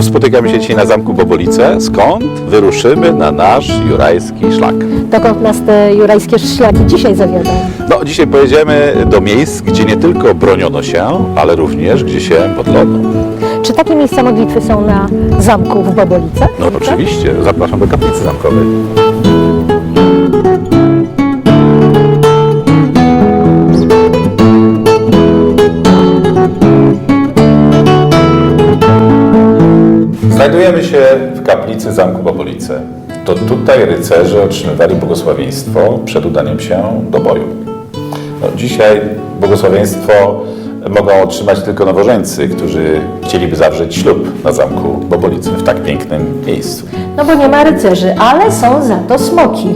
Znów spotykamy się dzisiaj na Zamku Bobolice, skąd wyruszymy na nasz jurajski szlak. Dokąd nas te jurajskie szlaki dzisiaj zawiodą? No, dzisiaj pojedziemy do miejsc, gdzie nie tylko broniono się, ale również gdzie się modlono. Czy takie miejsca modlitwy są na zamku w Bobolicach? No oczywiście, zapraszam do kaplicy zamkowej. Znajdujemy się w kaplicy Zamku Bobolice. To tutaj rycerze otrzymywali błogosławieństwo przed udaniem się do boju. No, dzisiaj błogosławieństwo mogą otrzymać tylko nowożeńcy, którzy chcieliby zawrzeć ślub na Zamku Bobolice w tak pięknym miejscu. No bo nie ma rycerzy, ale są za to smoki.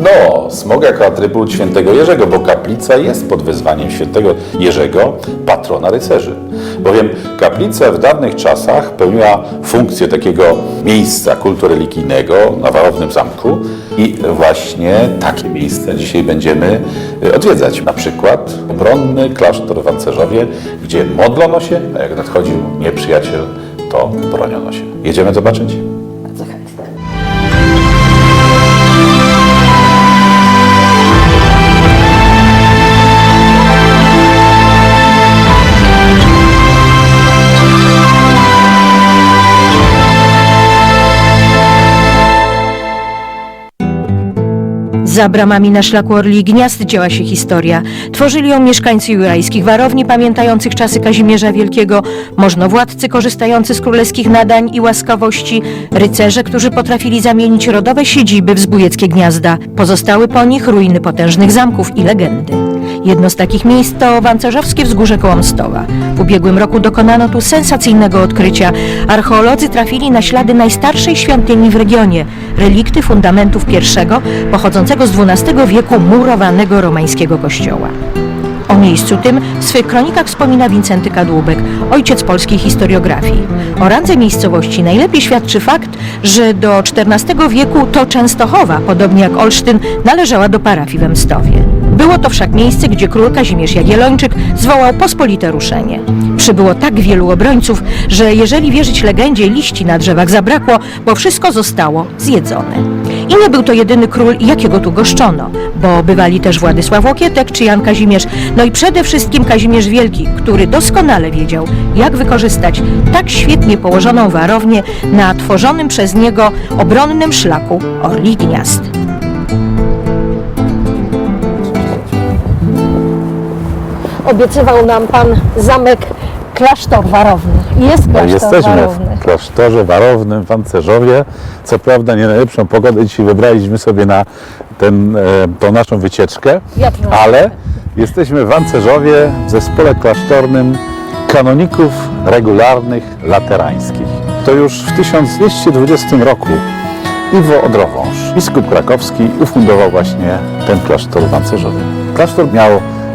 No, smog jako atrybut świętego Jerzego, bo kaplica jest pod wezwaniem świętego Jerzego, patrona rycerzy. Bowiem kaplica w dawnych czasach pełniła funkcję takiego miejsca kultu religijnego na Warownym Zamku i właśnie takie miejsce dzisiaj będziemy y, odwiedzać. Na przykład obronny klasztor w Ancerzowie, gdzie modlono się, a jak nadchodził nieprzyjaciel, to broniono się. Jedziemy zobaczyć? Za bramami na szlaku Orli Gniazd działa się historia. Tworzyli ją mieszkańcy jurajskich warowni pamiętających czasy Kazimierza Wielkiego, możnowładcy korzystający z królewskich nadań i łaskawości, rycerze, którzy potrafili zamienić rodowe siedziby w zbójeckie gniazda. Pozostały po nich ruiny potężnych zamków i legendy. Jedno z takich miejsc to Wancerzowskie Wzgórze koło Mstoła. W ubiegłym roku dokonano tu sensacyjnego odkrycia. Archeolodzy trafili na ślady najstarszej świątyni w regionie, relikty fundamentów pierwszego, pochodzącego z XII wieku murowanego romańskiego kościoła. O miejscu tym w swych kronikach wspomina Wincenty Kadłubek, ojciec polskiej historiografii. O randze miejscowości najlepiej świadczy fakt, że do XIV wieku to Częstochowa, podobnie jak Olsztyn, należała do parafii w Emstowie. Było to wszak miejsce, gdzie król Kazimierz Jagiellończyk zwołał pospolite ruszenie. Przybyło tak wielu obrońców, że jeżeli wierzyć legendzie, liści na drzewach zabrakło, bo wszystko zostało zjedzone. I nie był to jedyny król, jakiego tu goszczono, bo bywali też Władysław Łokietek czy Jan Kazimierz, no i przede wszystkim Kazimierz Wielki, który doskonale wiedział, jak wykorzystać tak świetnie położoną warownię na tworzonym przez niego obronnym szlaku Orli Gniazd. Obiecywał nam pan zamek klasztor warowny. Jest No, klasztor jesteśmy warowny. w klasztorze warownym w Ancerzowie. Co prawda nie najlepszą pogodę dzisiaj wybraliśmy sobie na ten, e, tą naszą wycieczkę, ale jesteśmy w Ancerzowie w zespole klasztornym kanoników regularnych laterańskich. To już w 1220 roku Iwo Odrowąż, biskup krakowski, ufundował właśnie ten klasztor w Ancerzowie. Klasztor miał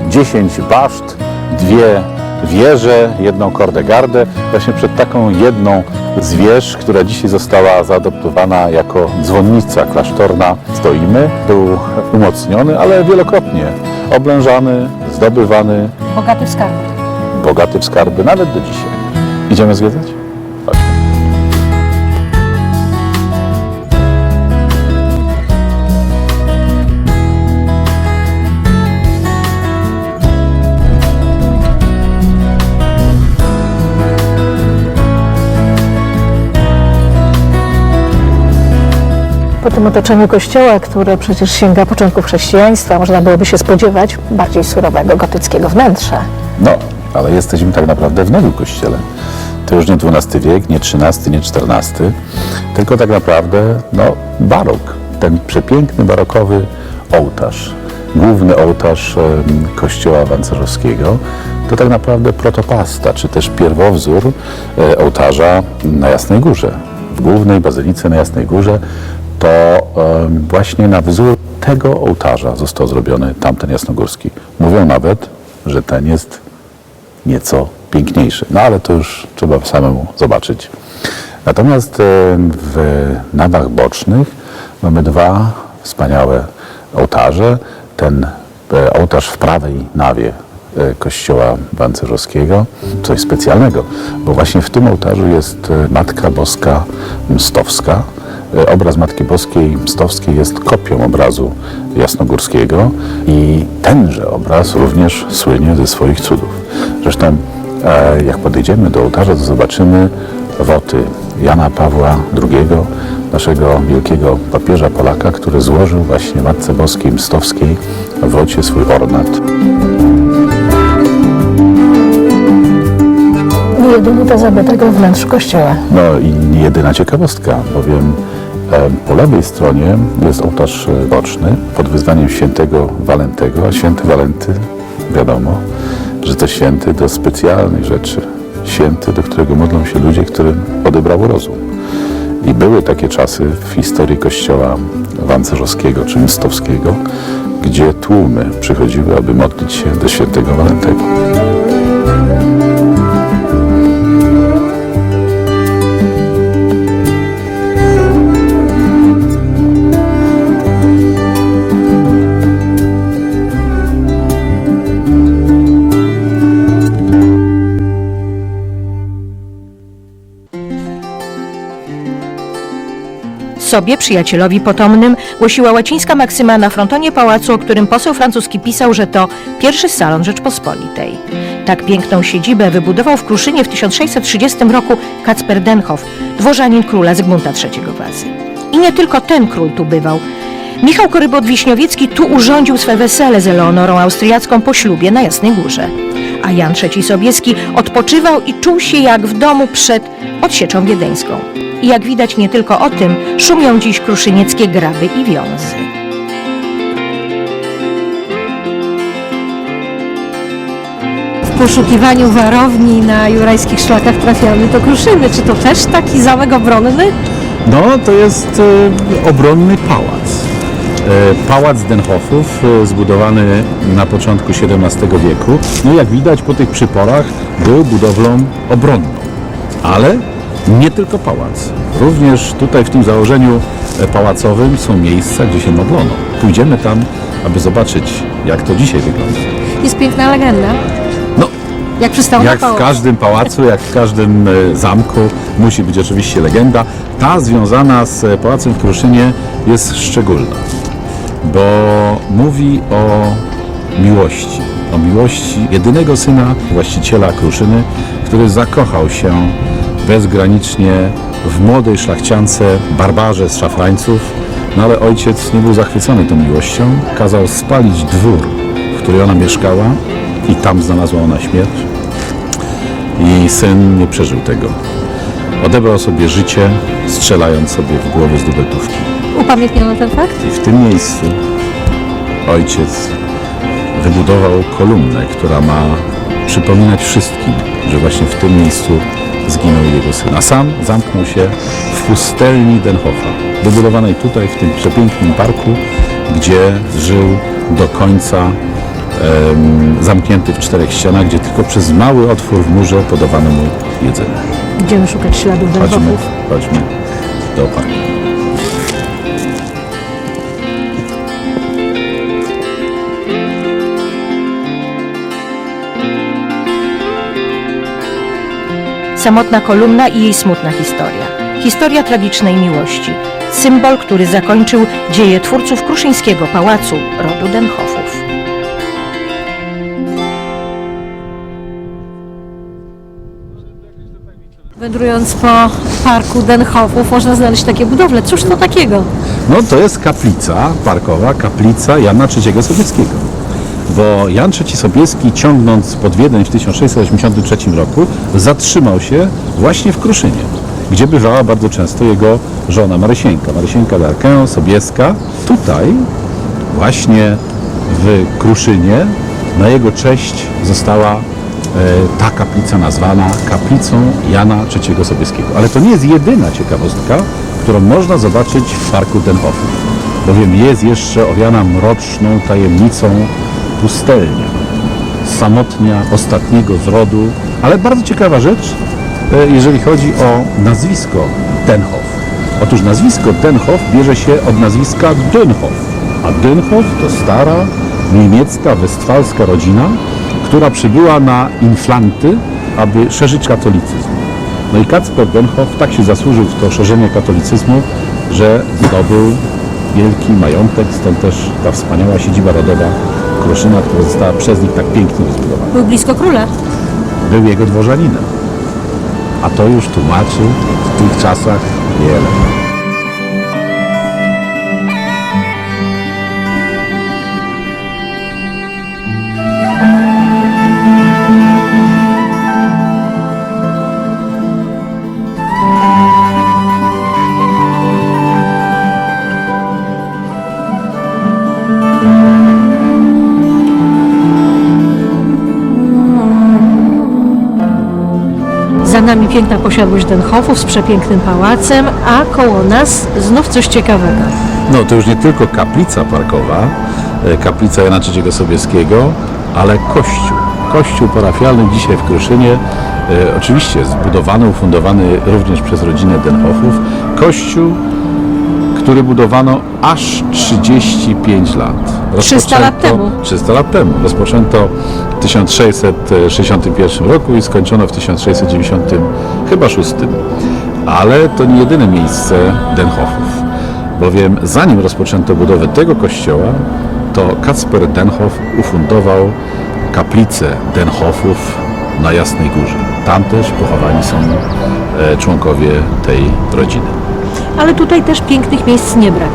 10 baszt, dwie wieże, jedną kordegardę. Właśnie przed taką jedną z wież, która dzisiaj została zaadoptowana jako dzwonnica klasztorna, stoimy. Był umocniony, ale wielokrotnie oblężany, zdobywany, Bogaty w skarby. bogaty w skarby, nawet do dzisiaj. Idziemy zwiedzać? Po tym otoczeniu kościoła, które przecież sięga początków chrześcijaństwa, można byłoby się spodziewać bardziej surowego gotyckiego wnętrza. No, ale jesteśmy tak naprawdę w nowym kościele. To już nie XII wiek, nie XIII, nie XIV, tylko tak naprawdę no, barok. Ten przepiękny barokowy ołtarz, główny ołtarz kościoła wancerzowskiego, to tak naprawdę protopasta, czy też pierwowzór e, ołtarza na Jasnej Górze. W głównej bazylice na Jasnej Górze to właśnie na wzór tego ołtarza został zrobiony tamten jasnogórski. Mówią nawet, że ten jest nieco piękniejszy. No ale to już trzeba samemu zobaczyć. Natomiast w nawach bocznych mamy dwa wspaniałe ołtarze. Ten e, ołtarz w prawej nawie e, kościoła Wancerzowskiego. Coś specjalnego, bo właśnie w tym ołtarzu jest e, Matka Boska Mstowska. E, Obraz Matki Boskiej Mstowskiej jest kopią obrazu jasnogórskiego i tenże obraz również słynie ze swoich cudów. Zresztą e, jak podejdziemy do ołtarza, to zobaczymy woty Jana Pawła II, naszego wielkiego papieża Polaka, który złożył właśnie Matce Boskiej Mstowskiej w wocie swój ornat. Nie jedyny to zabytek wnętrz kościoła. No i nie jedyna ciekawostka, bowiem po lewej stronie jest ołtarz e, boczny pod wyzwaniem świętego Walentego, a święty Walenty, wiadomo, że to święty do specjalnych rzeczy. Święty, do którego modlą się ludzie, którym odebrało rozum. I były takie czasy w historii kościoła wancerzowskiego czy mstowskiego, gdzie tłumy przychodziły, aby modlić się do świętego Walentego. Sobie, przyjacielowi potomnym, głosiła łacińska maksyma na frontonie pałacu, o którym poseł francuski pisał, że to pierwszy salon Rzeczpospolitej. Tak piękną siedzibę wybudował w Kruszynie w 1630 roku Kacper Denhoff, dworzanin króla Zygmunta III Wazy. I nie tylko ten król tu bywał. Michał Korybot-Wiśniowiecki tu urządził swe wesele z Eleonorą Austriacką po ślubie na Jasnej Górze. A Jan III Sobieski odpoczywał i czuł się jak w domu przed odsieczą wiedeńską. I jak widać nie tylko o tym szumią dziś kruszynieckie graby i wiązy. w poszukiwaniu warowni na jurajskich szlakach trafiamy do Kruszyny. Czy to też taki zamek obronny? No, to jest e, obronny pałac. E, Pałac Denhoffów, e, zbudowany na początku XVII wieku. No jak widać po tych przyporach, był budowlą obronną. Ale nie tylko pałac. Również tutaj w tym założeniu e, pałacowym są miejsca, gdzie się modlono. Pójdziemy tam, aby zobaczyć, jak to dzisiaj wygląda. Jest piękna legenda. No, Jak przystało jak na w każdym pałacu, jak w każdym e, zamku musi być oczywiście legenda. Ta związana z e, pałacem w Kruszynie jest szczególna, bo mówi o miłości. O miłości jedynego syna właściciela Kruszyny, który zakochał się bezgranicznie w młodej szlachciance Barbarze z Szafrańców, no ale ojciec nie był zachwycony tą miłością, kazał spalić dwór, w którym ona mieszkała i tam znalazła ona śmierć i syn nie przeżył tego. Odebrał sobie życie, strzelając sobie w głowę z dubeltówki. Upamiętniono ten fakt? I w tym miejscu ojciec wybudował kolumnę, która ma przypominać wszystkim, że właśnie w tym miejscu zginął jego syn. A sam zamknął się w pustelni Denhoffa, wybudowanej tutaj, w tym przepięknym parku, gdzie żył do końca zamknięty w czterech ścianach, gdzie tylko przez mały otwór w murze podawano mu jedzenie. Idziemy szukać śladów Chodźmy, wędrowów. chodźmy do parku. Samotna kolumna i jej smutna historia. Historia tragicznej miłości. Symbol, który zakończył dzieje twórców kruszyńskiego pałacu rodu Denhoffów. Wędrując po parku Denhoffów można znaleźć takie budowle. Cóż to takiego? No to jest kaplica parkowa, kaplica Jana III Sobieskiego. Bo Jan III Sobieski ciągnąc pod Wiedeń w 1683 roku zatrzymał się właśnie w Kruszynie, gdzie bywała bardzo często jego żona Marysieńka, Marysieńka d'Arquin Sobieska. Tutaj właśnie w Kruszynie na jego cześć została e, ta kaplica nazwana kaplicą Jana III Sobieskiego. Ale to nie jest jedyna ciekawostka, którą można zobaczyć w parku Denhoffów, bowiem jest jeszcze owiana mroczną tajemnicą pustelnia, samotnia ostatniego z rodu, ale bardzo ciekawa rzecz, e, jeżeli chodzi o nazwisko Denhoff. Otóż nazwisko Denhoff bierze się od nazwiska Dönhoff, a Dönhoff to stara niemiecka, westfalska rodzina, która przybyła na inflanty, aby szerzyć katolicyzm. No i Kacper Denhoff tak się zasłużył w to szerzenie katolicyzmu, że zdobył wielki majątek, stąd też ta wspaniała siedziba rodowa Kruszyna, która została przez nich tak pięknie rozbudowana. Był blisko króla. Był jego dworzaninem. A to już tłumaczy w tych czasach wiele. Za nami piękna posiadłość Denhoffów z przepięknym pałacem, a koło nas znów coś ciekawego. No to już nie tylko kaplica parkowa, e, kaplica Jana III Sobieskiego, ale kościół. Kościół parafialny dzisiaj w Kruszynie, e, oczywiście zbudowany, ufundowany również przez rodzinę Denhoffów. Kościół, który budowano aż 35 lat. 300 lat temu. 300 lat temu. Rozpoczęto w 1661 roku i skończono w 1690 chyba 6. Ale to nie jedyne miejsce Denhoffów, bowiem zanim rozpoczęto budowę tego kościoła, to Kacper Denhoff ufundował kaplicę Denhoffów na Jasnej Górze. Tam też pochowani są e, członkowie tej rodziny. Ale tutaj też pięknych miejsc nie brak.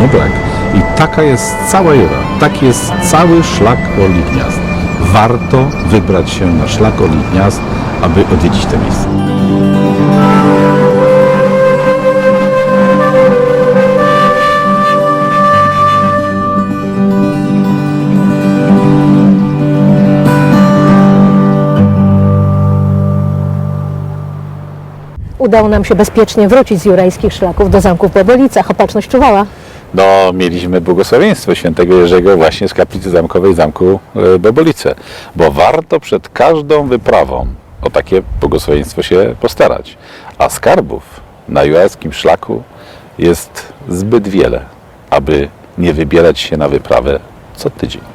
Nie brak. I taka jest cała Jura. Tak jest cały szlak Orlich Gniazd. Warto wybrać się na szlak Orlich Gniazd, aby odwiedzić te miejsce. Udało nam się bezpiecznie wrócić z jurajskich szlaków do zamku w Bobolicach. Opatrzność czuwała. No, mieliśmy błogosławieństwo świętego Jerzego właśnie z kaplicy zamkowej zamku e, Bobolice, bo warto przed każdą wyprawą o takie błogosławieństwo się postarać. A skarbów na jurajskim szlaku jest zbyt wiele, aby nie wybierać się na wyprawę co tydzień.